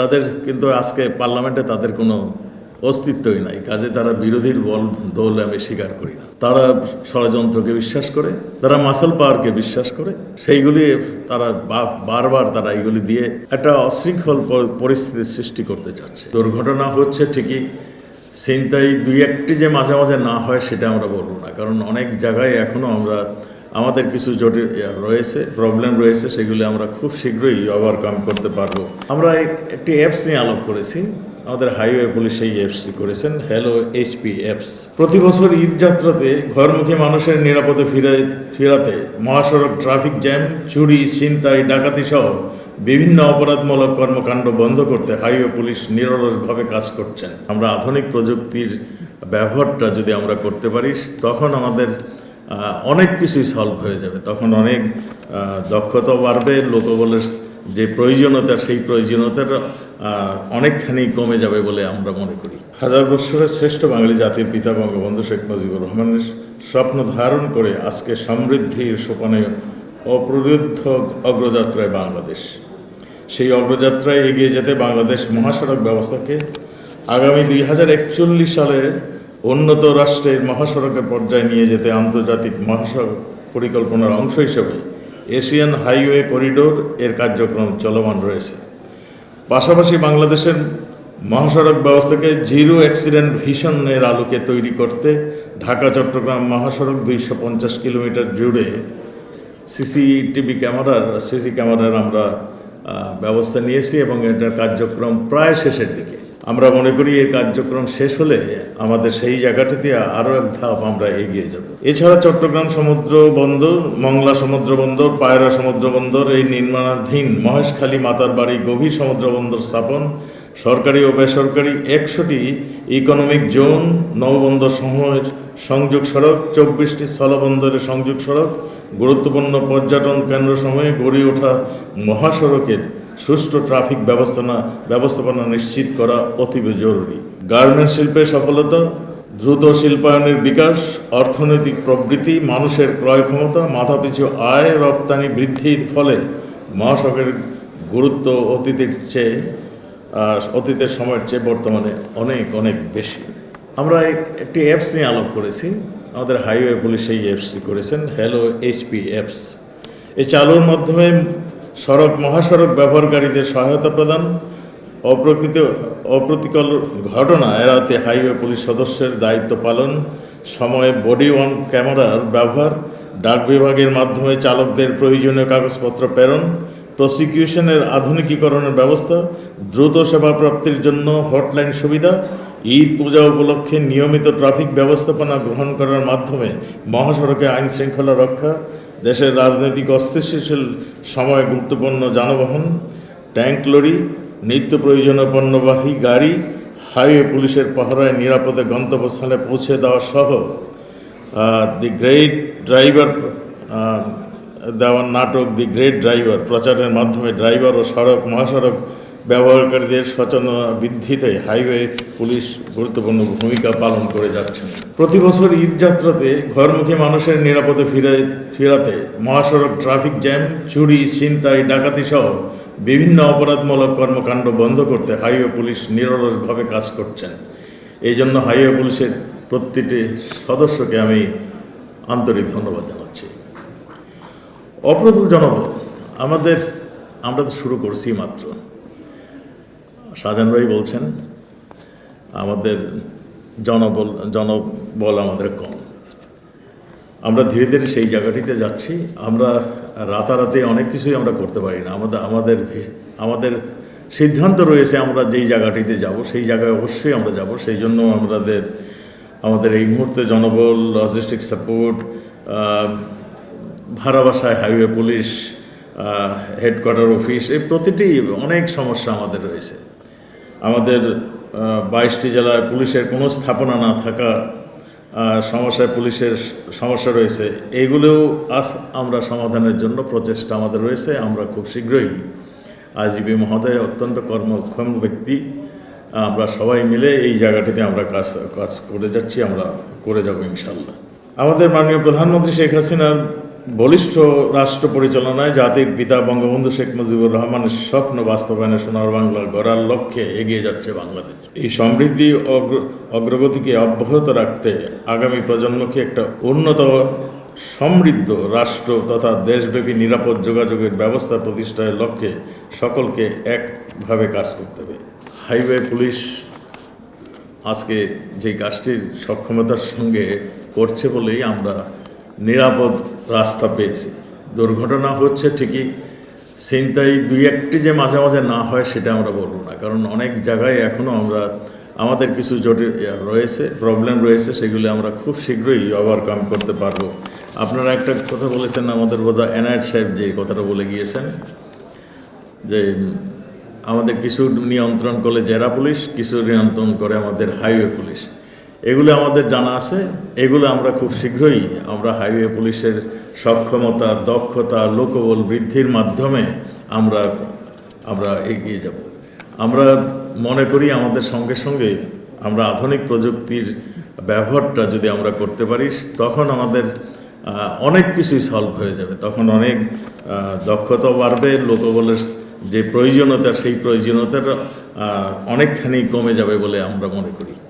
তাদের কিন্তু আজকে পার্লামেন্টে তাদের কোনো অস্তিত্বই নাই। কাজে তারা বিরোধীর বল দোল আমি স্বীকার করি না। তারা ষড়যন্ত্রকে বিশ্বাস করে, তারা মাসল পাওয়ারকে বিশ্বাস করে, সেইগুলি তারা বারবার তারা এইগুলি দিয়ে একটা অশৃঙ্খল পরিস্থিতির সৃষ্টি করতে চাচ্ছে। দুর্ঘটনা হচ্ছে ঠিকই চিন্তাই দুই একটি যে মাঝে মাঝে না হয় সেটা আমরা বলব না। কারণ অনেক জায়গায় এখনও আমরা আমাদের কিছু জটিল রয়েছে প্রবলেম রয়েছে, সেগুলি আমরা খুব শীঘ্রই ওভারকাম করতে পারব। আমরা একটি অ্যাপস নিয়ে আলোপ করেছি। আমাদের হাইওয়ে পুলিশ এই অ্যাপসটি করেছেন হ্যালো এইচপি অ্যাপস প্রতি বছর ঈদ যাত্রাতে ঘরমুখী মানুষের নিরাপদে ফিরে, ফেরাতে মহাসড়ক ট্রাফিক জ্যাম চুরি, ছিনতাই, ডাকাতি সহ বিভিন্ন অপরাধমূলক কর্মকাণ্ড বন্ধ করতে হাইওয়ে পুলিশ নিরলসভাবে কাজ করছেন। আমরা আধুনিক প্রযুক্তির ব্যবহারটা যদি আমরা করতে পারি, তখন আমাদের অনেক কিছুই সলভ হয়ে যাবে। তখন অনেক দক্ষতা বাড়বে, লোকবলের যে প্রয়োজনীয়তা, সেই প্রয়োজনীয়তার অনেকখানি কমে যাবে বলে আমরা মনে করি। হাজার বৎসরের শ্রেষ্ঠ বাঙালি জাতির পিতা বঙ্গবন্ধু শেখ মুজিবুর রহমানের স্বপ্ন ধারণ করে আজকে সমৃদ্ধির সোপানে অপ্ররুদ্ধ অগ্রযাত্রায় বাংলাদেশ। সেই অগ্রযাত্রায় এগিয়ে যেতে বাংলাদেশ মহাসড়ক ব্যবস্থাকে আগামী দুই হাজার একচল্লিশ সালে উন্নত রাষ্ট্রের মহাসড়কের পর্যায়ে নিয়ে যেতে আন্তর্জাতিক মহাসড়ক পরিকল্পনার অংশ হিসেবে এশিয়ান হাইওয়ে করিডোর এর কার্যক্রম চলমান রয়েছে। পাশাপাশি বাংলাদেশের মহাসড়ক ব্যবস্থাকে জিরো অ্যাক্সিডেন্ট ভিশনের আলোকে তৈরি করতে ঢাকা চট্টগ্রাম মহাসড়ক দুইশো পঞ্চাশ কিলোমিটার জুড়ে সিসিটিভি ক্যামেরার, সিসি ক্যামেরার আমরা ব্যবস্থা নিয়েছি এবং এটার কার্যক্রম প্রায় শেষের দিকে। আমরা মনে করি এর কার্যক্রম শেষ হলে আমাদের সেই জায়গাটিতে আরও এক ধাপ আমরা এগিয়ে যাব। এছাড়া চট্টগ্রাম সমুদ্র বন্দর, মংলা সমুদ্র বন্দর, পায়রা সমুদ্র বন্দর, এই নির্মাণাধীন মহেশখালী মাতার বাড়ি গভীর সমুদ্র বন্দর স্থাপন, সরকারি ও বেসরকারি একশোটি ইকোনমিক জোন নৌবন্দর সমূহের সংযোগ সড়ক, চব্বিশটি স্থলবন্দরের সংযোগ সড়ক, গুরুত্বপূর্ণ পর্যটন কেন্দ্র সময়ে গড়ে ওঠা মহাসড়কের সুষ্ঠু ট্রাফিক ব্যবস্থাপনা ব্যবস্থাপনা নিশ্চিত করা অতীব জরুরি। গার্মেন্ট শিল্পের সফলতা, দ্রুত শিল্পায়নের বিকাশ, অর্থনৈতিক প্রবৃদ্ধি মানুষের ক্রয় ক্ষমতা, মাথাপিছু আয়, রপ্তানি বৃদ্ধির ফলে মহাসড়কের গুরুত্ব অতীতের চেয়ে অতীতের সময়ের চেয়ে বর্তমানে অনেক অনেক বেশি। আমরা একটি অ্যাপস নিয়ে আলোপ করেছি। আমাদের হাইওয়ে পুলিশ এই অ্যাপসটি করেছেন। হ্যালো এইচপি অ্যাপস এই চালুর মাধ্যমে সড়ক মহাসড়ক ব্যবহারকারীদের সহায়তা প্রদান, অপ্রকৃত, অপ্রতিকল ঘটনা এড়াতে হাইওয়ে পুলিশ সদস্যের দায়িত্ব পালন, সময়ে বডি ওয়ান ক্যামেরার ব্যবহার, ডাক বিভাগের মাধ্যমে চালকদের প্রয়োজনীয় কাগজপত্র প্রেরণ, প্রসিকিউশনের আধুনিকীকরণের ব্যবস্থা, দ্রুত সেবা প্রাপ্তির জন্য হটলাইন সুবিধা, ঈদ পূজা উপলক্ষে নিয়মিত ট্রাফিক ব্যবস্থাপনা গ্রহণ করার মাধ্যমে মহাসড়কে আইন শৃঙ্খলা রক্ষা দেশের রাজনৈতিক অস্থিতিশীল সময়ে গুরুত্বপূর্ণ যানবাহন, ট্যাঙ্ক লরি, নিত্য প্রয়োজনীয় পণ্যবাহী গাড়ি, হাইওয়ে পুলিশের পাহারায় নিরাপদে গন্তব্যস্থানে পৌঁছে দেওয়া সহ দি গ্রেট ড্রাইভার দেওয়ার নাটক দি গ্রেট ড্রাইভার প্রচারের মাধ্যমে ড্রাইভার ও সড়ক, মহাসড়ক ব্যবহারকারীদের সচেতনতা বৃদ্ধিতে হাইওয়ে পুলিশ গুরুত্বপূর্ণ ভূমিকা পালন করে যাচ্ছেন প্রতি বছর ঈদ যাত্রাতে ঘরমুখী মানুষের নিরাপদে ফিরে, ফেরাতে মহাসড়ক ট্রাফিক জ্যাম, চুরি, ছিনতাই, ডাকাতি সহ বিভিন্ন অপরাধমূলক কর্মকাণ্ড বন্ধ করতে হাইওয়ে পুলিশ নিরলসভাবে কাজ করছেন। এই জন্য হাইওয়ে পুলিশের প্রতিটি সদস্যকে আমি আন্তরিক ধন্যবাদ জানাচ্ছি। অপ্রতুল জনবল আমাদের, আমরা তো শুরু করছি মাত্র। শাহজাহান ভাই বলছেন, আমাদের জনবল জনবল আমাদের কম। আমরা ধীরে ধীরে সেই জায়গাটিতে যাচ্ছি। আমরা রাতারাতি অনেক কিছুই আমরা করতে পারি না। আমাদের আমাদের আমাদের সিদ্ধান্ত রয়েছে আমরা যেই জায়গাটিতে যাব, সেই জায়গায় অবশ্যই আমরা যাব। সেই জন্য আমাদের আমাদের এই মুহূর্তে জনবল লজিস্টিক সাপোর্ট ভাড়া বাসায় হাইওয়ে পুলিশ হেডকোয়ার্টার অফিস এই প্রতিটি অনেক সমস্যা আমাদের রয়েছে। আমাদের বাইশটি জেলায় পুলিশের কোনো স্থাপনা না থাকা সমস্যায় পুলিশের সমস্যা রয়েছে। এইগুলোও আজ আমরা সমাধানের জন্য প্রচেষ্টা আমাদের রয়েছে। আমরা খুব শীঘ্রই আইজিবি মহোদয় অত্যন্ত কর্মক্ষম ব্যক্তি। আমরা সবাই মিলে এই জায়গাটিতে আমরা কাজ কাজ করে যাচ্ছি, আমরা করে যাব ইনশাল্লাহ আমাদের মাননীয় প্রধানমন্ত্রী শেখ হাসিনার বলিষ্ঠ রাষ্ট্র পরিচালনায় জাতির পিতা বঙ্গবন্ধু শেখ মুজিবুর রহমানের স্বপ্ন বাস্তবায়নে সোনার বাংলা গড়ার লক্ষ্যে এগিয়ে যাচ্ছে বাংলাদেশ। এই সমৃদ্ধি অগ্র- অগ্রগতিকে অব্যাহত রাখতে আগামী প্রজন্মকে একটা উন্নত সমৃদ্ধ রাষ্ট্র তথা দেশব্যাপী নিরাপদ যোগাযোগের ব্যবস্থা প্রতিষ্ঠার লক্ষ্যে সকলকে একভাবে কাজ করতে হবে। হাইওয়ে পুলিশ আজকে যে কাজটির সক্ষমতার সঙ্গে করছে বলেই আমরা নিরাপদ রাস্তা পেয়েছি। দুর্ঘটনা হচ্ছে ঠিকই চিন্তাই দুই একটি যে মাঝে মাঝে না হয় সেটা আমরা বলব না। কারণ অনেক জায়গায় এখনও আমরা, আমাদের কিছু জটিল রয়েছে প্রবলেম রয়েছে, সেগুলি আমরা খুব শীঘ্রই ওভারকাম করতে পারব। আপনারা একটা কথা বলেছেন আমাদের বোধহয় এনআইট সাহেব যে কথাটা বলে গিয়েছেন, যে আমাদের কিছু নিয়ন্ত্রণ করে জেলা পুলিশ, কিছু নিয়ন্ত্রণ করে আমাদের হাইওয়ে পুলিশ। এগুলো আমাদের জানা আছে, এগুলো আমরা খুব শীঘ্রই আমরা হাইওয়ে পুলিশের সক্ষমতা, দক্ষতা, লোকবল বৃদ্ধির মাধ্যমে আমরা আমরা এগিয়ে যাব। আমরা মনে করি আমাদের সঙ্গে সঙ্গে আমরা আধুনিক প্রযুক্তির ব্যবহারটা যদি আমরা করতে পারি, তখন আমাদের অনেক কিছুই সলভ হয়ে যাবে। তখন অনেক দক্ষতা বাড়বে, লোকবলের যে প্রয়োজনীয়তা, সেই প্রয়োজনীয়তাটা অনেকখানি কমে যাবে বলে আমরা মনে করি।